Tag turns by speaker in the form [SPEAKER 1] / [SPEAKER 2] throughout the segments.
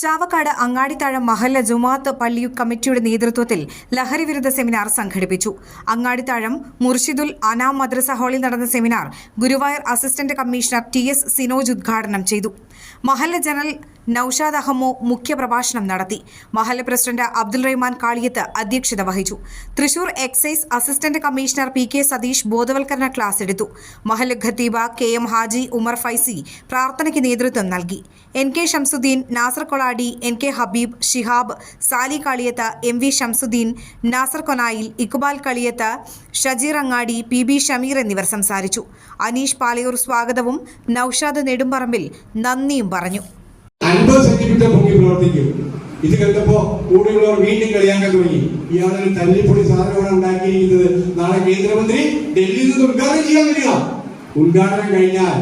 [SPEAKER 1] Chavakkad Angadithazham മഹല്ല ജുമാത്ത് പള്ളി കമ്മിറ്റിയുടെ നേതൃത്വത്തിൽ ലഹരിവിരുദ്ധ സെമിനാർ സംഘടിപ്പിച്ചു. അങ്ങാടിത്താഴം മുർഷിദുൽ അനാം മദ്രസ ഹാളിൽ നടന്ന seminar Guruvayur assistant commissioner T S Sinoj ഉദ്ഘാടനം ചെയ്തു. മഹല്ല ജനറൽ നൌഷാദ് അഹമ്മോ മുഖ്യപ്രഭാഷണം നടത്തി. മഹല്ല പ്രസിഡന്റ് അബ്ദുൾ റഹ്മാൻ കാളിയത്ത് അധ്യക്ഷത വഹിച്ചു. Thrissur excise assistant commissioner P K Satheesh ബോധവൽക്കരണ ക്ലാസ് എടുത്തു. മഹല്ല ഖത്തീബ കെ എം ഹാജി ഉമർ ഫൈസി പ്രാർത്ഥനയ്ക്ക് നേതൃത്വം നൽകി. N K Shamsuddin Nasar N K Habeeb Shihab Sali Kaliyath M V Shamsuddin Nasar Konayil Iqbal Kaliyath Shajeer Angadi P B Shameer എന്നിവർ സംസാരിച്ചു. അനീഷ് പാലയൂർ സ്വാഗതവും നൌഷാദ് നെടുമ്പറമ്പിൽ നന്ദിയും പറഞ്ഞു.
[SPEAKER 2] ഇത് കണ്ടപ്പോ കൂടെയുള്ളവർ വീണ്ടും കളിയാക്കാൻ തുടങ്ങി. ഇയാളൊരു തല്ലിപ്പൊടി സാധനമാണ് ഉണ്ടാക്കിയിരിക്കുന്നത് നാളെ കേന്ദ്രമന്ത്രി ഡൽഹിയിൽ നിന്ന് ഉദ്ഘാടനം ചെയ്യാൻ വരിക. ഉദ്ഘാടനം കഴിഞ്ഞാൽ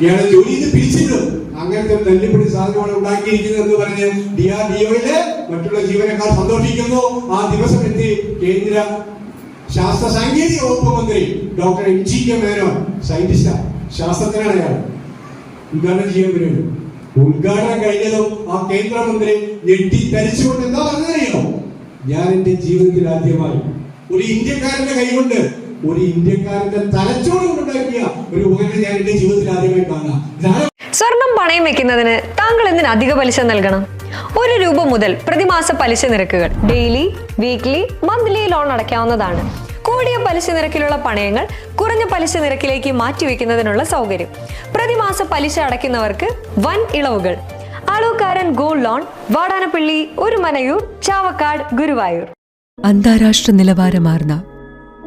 [SPEAKER 2] ഇയാളെ ജോലിയിൽ നിന്ന് പിരിച്ചിടും അങ്ങനത്തെ ഒരു തല്ലിപ്പൊടി സാധനമാണ് ഉണ്ടാക്കിയിരിക്കുന്നത് എന്ന് പറഞ്ഞ് ഡി ആർ ഡി ഒയിലെ മറ്റുള്ള ജീവനക്കാർ സന്തോഷിക്കുന്നു. ആ ദിവസം എത്തി കേന്ദ്ര ശാസ്ത്ര സാങ്കേതിക വകുപ്പ് മന്ത്രി doctor M G K Menon സയന്റിസ്റ്റാ ശാസ്ത്രജ്ഞനാണ് അയാൾ. ഉദ്ഘാടനം ചെയ്യാൻ വരുന്നത് ഉദ്ഘാടനം കഴിഞ്ഞതും ആ കേന്ദ്രമന്ത്രി ഞെട്ടി തരിച്ചുകൊണ്ട് എന്താ പറഞ്ഞറിയോ ഞാൻ എന്റെ ജീവിതത്തിൽ ആദ്യമായി ഒരു ഇന്ത്യക്കാരന്റെ കൈകൊണ്ട് ഒരു ഇന്ത്യക്കാരന്റെ തലച്ചോറ് കൊണ്ടുണ്ടാക്കിയ ഒരു ഉപകരണം ഞാൻ എന്റെ ജീവിതത്തിൽ ആദ്യമായി കാണാം.
[SPEAKER 3] സ്വർണം പണയം വെക്കുന്നതിന് താങ്കൾ എന്തിന് അധിക പലിശ നൽകണം? ഒരു രൂപ മുതൽ പ്രതിമാസ പലിശ നിരക്കുകൾ ഡെയിലി വീക്ക്ലി മന്ത്ലി ലോൺ അടയ്ക്കാവുന്നതാണ്. കൂടിയ പലിശ നിരക്കിലുള്ള പണയങ്ങൾ കുറഞ്ഞ പലിശ നിരക്കിലേക്ക് മാറ്റിവെക്കുന്നതിനുള്ള സൗകര്യം. പ്രതിമാസ പലിശ അടയ്ക്കുന്നവർക്ക് വൻ ഇളവുകൾ. അളവുകാരൻ ഗോൾഡ് ലോൺ വാടാനപ്പള്ളി ഒരു മനയൂർ ചാവക്കാട് ഗുരുവായൂർ.
[SPEAKER 4] അന്താരാഷ്ട്ര നിലവാരമാർന്ന